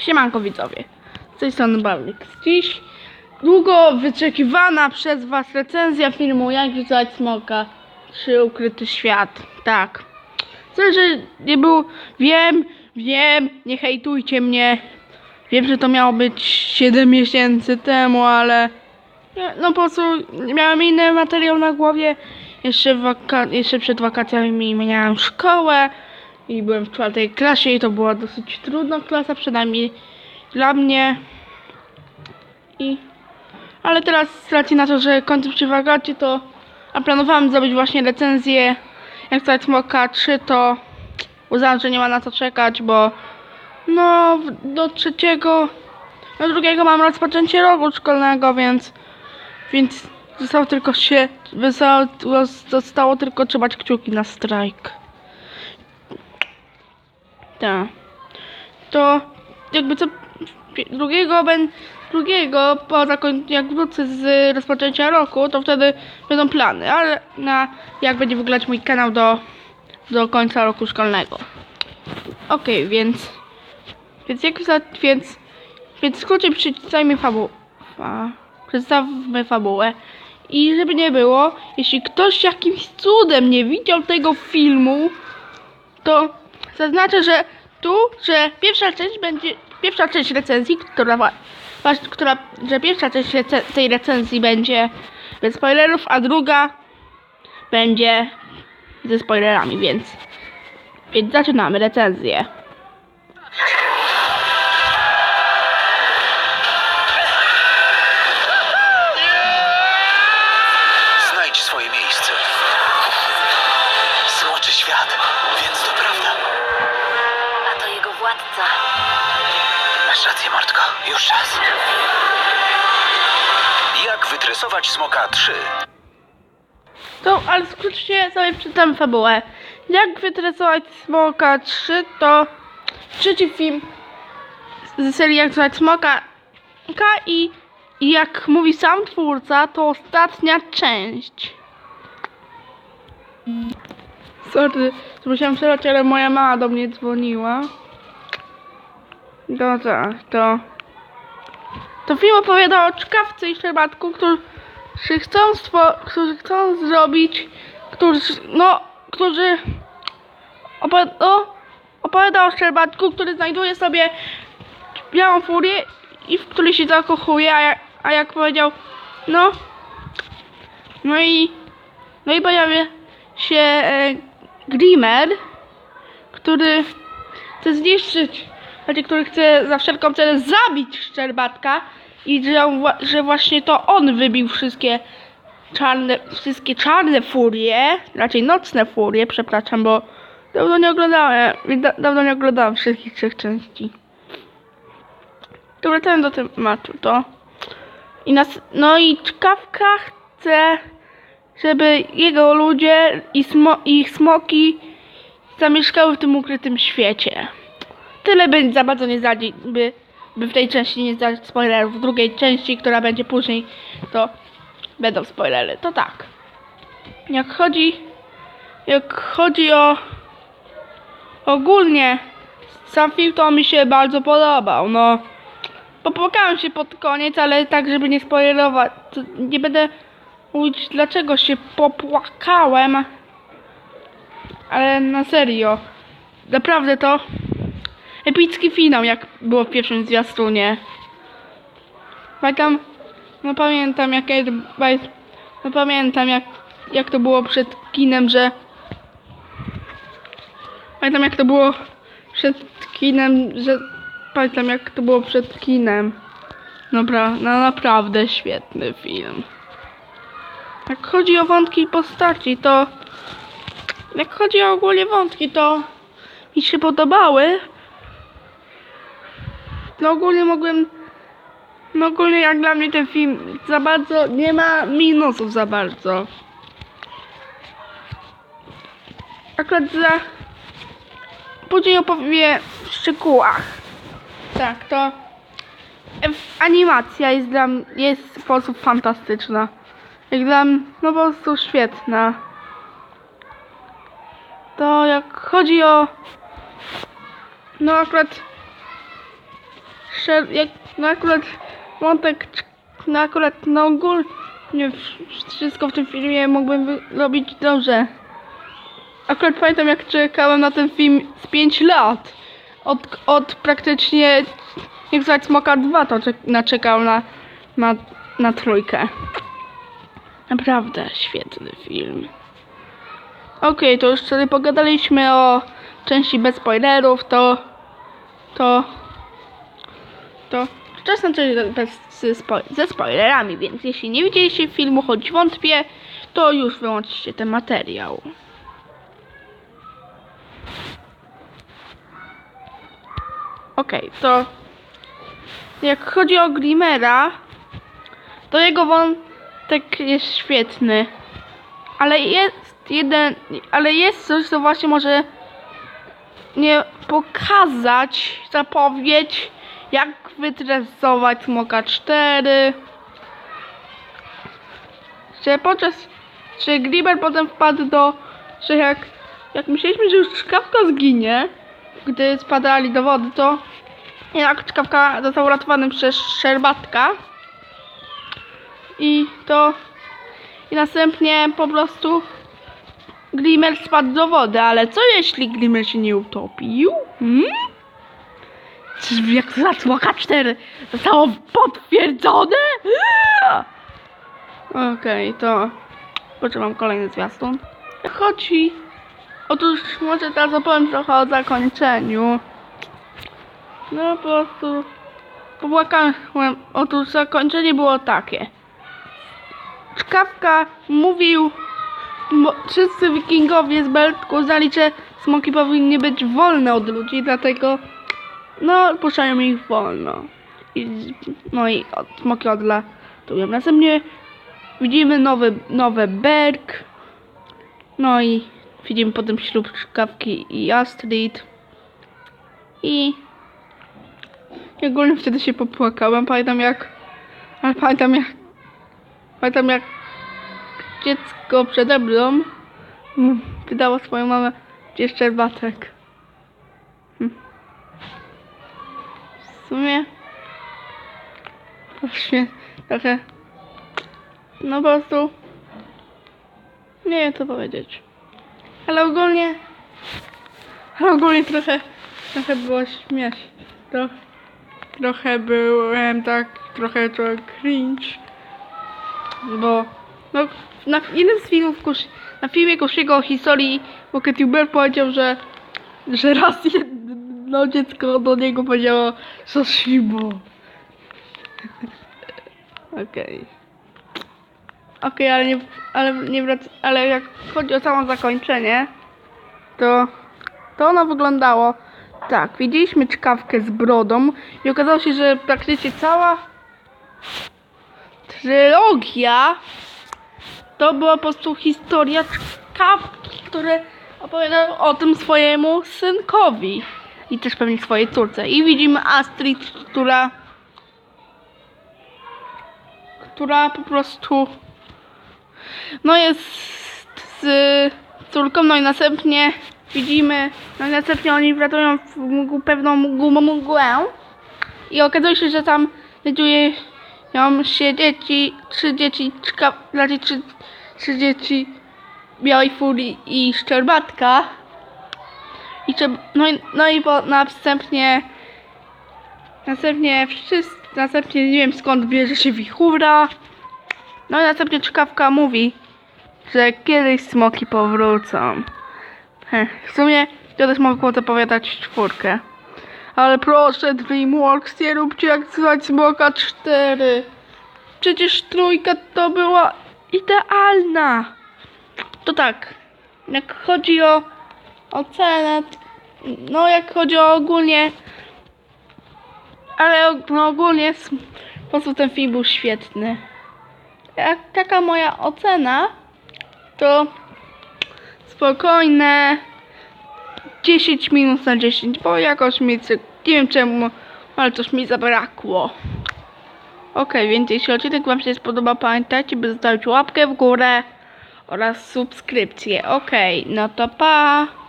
Siemanko widzowie, z tej strony Barlik. Dziś długo wyczekiwana przez was recenzja filmu Jak rzucać smoka czy Ukryty Świat. Tak. Co, że nie był... Wiem, wiem, nie hejtujcie mnie. Wiem, że to miało być 7 miesięcy temu, ale... No po prostu miałem inny materiał na głowie. Jeszcze, jeszcze przed wakacjami miałem szkołę i byłem w czwartej klasie i to była dosyć trudna klasa, przynajmniej dla mnie. I... Ale teraz z racji na to, że kończę przy wakacji, to a planowałem zrobić właśnie recenzję jak stać Smoka 3, to uznałem, że nie ma na co czekać, bo no do trzeciego, do drugiego mam rozpoczęcie roku szkolnego, więc więc zostało tylko się, zostało, zostało tylko trzymać kciuki na strajk. Tak. To jakby co drugiego ben, drugiego po zakoń, jak wrócę z rozpoczęcia roku, to wtedy będą plany, ale na jak będzie wyglądać mój kanał do, do końca roku szkolnego. Okej, więc więc jak więc więc w skrócie przeczytajmy fabułę. Fa, przedstawmy fabułę. I żeby nie było, jeśli ktoś jakimś cudem nie widział tego filmu, to zaznaczę, że tu, że pierwsza część będzie, pierwsza część recenzji, która, która że pierwsza część tej recenzji będzie bez spoilerów, a druga będzie ze spoilerami, więc, więc zaczynamy recenzję. 3? To, ale skrócie sobie przeczytam fabułę. Jak wytresować Smoka 3 to trzeci film z serii Jak wytresować Smoka Ka i, i jak mówi sam twórca, to ostatnia część. Sorry, musiałam przerwać, ale moja mama do mnie dzwoniła. No tak, to... To film opowiada o czkawce i szczerbatku, którzy chcą, którzy chcą zrobić, którzy, no, którzy opowiada, o, opowiada o szczerbatku, który znajduje sobie białą furię i w której się zakochuje, a jak, a jak powiedział, no, no i, no i pojawia się e, Grimmer, który chce zniszczyć, znaczy, który chce za wszelką cenę zabić Szczerbatka i że, że właśnie to on wybił wszystkie czarne, wszystkie czarne furie, raczej nocne furie, przepraszam, bo dawno nie oglądałem, da, dawno nie oglądałem wszystkich trzech części. To wracając do tematu, to i nas, no i czkawka chce, żeby jego ludzie i, smo, ich smoki zamieszkały w tym ukrytym świecie. Tyle by za bardzo nie zdali, by, w tej części nie zdać spoilerów. W drugiej części, która będzie później, to będą spoilery. To tak. Jak chodzi, jak chodzi o ogólnie sam film, to mi się bardzo podobał. No, popłakałem się pod koniec, ale tak, żeby nie spoilerować, nie będę mówić, dlaczego się popłakałem. Ale na serio. Naprawdę to epicki finał, jak było w pierwszym zwiastunie. Pamiętam, no pamiętam jak, no pamiętam jak, jak to było przed kinem, że pamiętam jak to było przed kinem, że pamiętam jak to było przed kinem. Dobra, no naprawdę świetny film. Jak chodzi o wątki postaci, to jak chodzi o ogólnie wątki, to mi się podobały. No ogólnie mogłem. No ogólnie jak dla mnie ten film za bardzo nie ma minusów za bardzo. Akurat za. Później opowie w szczegółach. Tak, to. Animacja jest dla mnie jest w sposób fantastyczna. Jak dla mnie, no po prostu świetna. To jak chodzi o. No akurat jak no akurat wątek, no akurat no ogólnie wsz- wszystko w tym filmie mógłbym robić dobrze. Akurat pamiętam jak czekałem na ten film z 5 lat. Od, od praktycznie jak Zając Smoka 2 to czek- naczekał na, na, na trójkę. Naprawdę świetny film. Okej, to już sobie pogadaliśmy o części bez spoilerów, to to to czas na część bez, ze, spo, ze spoilerami, więc jeśli nie widzieliście filmu, choć wątpię, to już wyłączcie ten materiał. Okej, to jak chodzi o Glimera, to jego wątek jest świetny. Ale jest jeden, ale jest coś, co właśnie może nie pokazać, zapowiedź, jak wytresować Smoka 4. Że podczas, że Glimmer potem wpadł do, że jak, jak myśleliśmy, że już czkawka zginie, gdy spadali do wody, to jak czkawka został uratowany przez szerbatka. I to i następnie po prostu Glimmer spadł do wody, ale co jeśli Glimmer się nie utopił? Hmm? Czyżby jak za Smoka 4 zostało potwierdzone? Okej, to poczekam kolejny zwiastun. Chodzi. Otóż może teraz opowiem trochę o zakończeniu. No po prostu popłakałem. Otóż zakończenie było takie. Czkawka mówił, wszyscy wikingowie z Beltku uznali, że smoki powinny być wolne od ludzi, dlatego no puszczają ich wolno. I, no i od, smoki odlatują. Następnie widzimy nowy, nowy Berg. No i widzimy potem ślub Czkawki i Astrid. I ogólnie wtedy się popłakałem. Pamiętam jak. Ale pamiętam jak. Pamiętam jak dziecko przede mną pytało swoją mamę, gdzie jest szczerbatek. Hm. Sumie. Właśnie trochę. No po prostu. Nie wiem co powiedzieć. Ale ogólnie. Ale ogólnie trochę. Trochę było śmieszne. To, trochę byłem tak. Trochę to cringe. Bo. No, na jednym z filmów na filmie Kushiego o historii Poketuber powiedział, że że raz jedno dziecko do niego powiedziało Soshibo. Okej. Okej, ale nie, ale nie wrac, ale jak chodzi o samo zakończenie, to to ono wyglądało tak. Widzieliśmy czkawkę z brodą i okazało się, że praktycznie cała trylogia to była po prostu historia czkawki, które opowiadał o tym swojemu synkowi i też pewnie swojej córce. I widzimy Astrid, która która po prostu no jest z córką, no i następnie widzimy, no i następnie oni wratują w mgł, pewną mgłę, mgłę i okazuje się, że tam znajduje się dzieci, trzy dzieci, czka, raczej trzy, trzy dzieci Białej Furii i Szczerbatka. I no, i, no i po, następnie następnie wszyscy, następnie nie wiem skąd bierze się wichura. No i następnie czkawka mówi, że kiedyś smoki powrócą. Heh, w sumie to też mogło zapowiadać czwórkę. Ale proszę DreamWorks, nie róbcie jak słychać Smoka 4. Przecież trójka to była idealna. To tak, jak chodzi o ocenę, no jak chodzi o ogólnie, ale no ogólnie po prostu ten film był świetny. Jak taka moja ocena, to spokojne 10 minut na 10, bo jakoś mi, nie wiem czemu, ale coś mi zabrakło. Okej, więc jeśli odcinek Wam się spodobał, pamiętajcie, by zostawić łapkę w górę oraz subskrypcję. Okej, no to pa!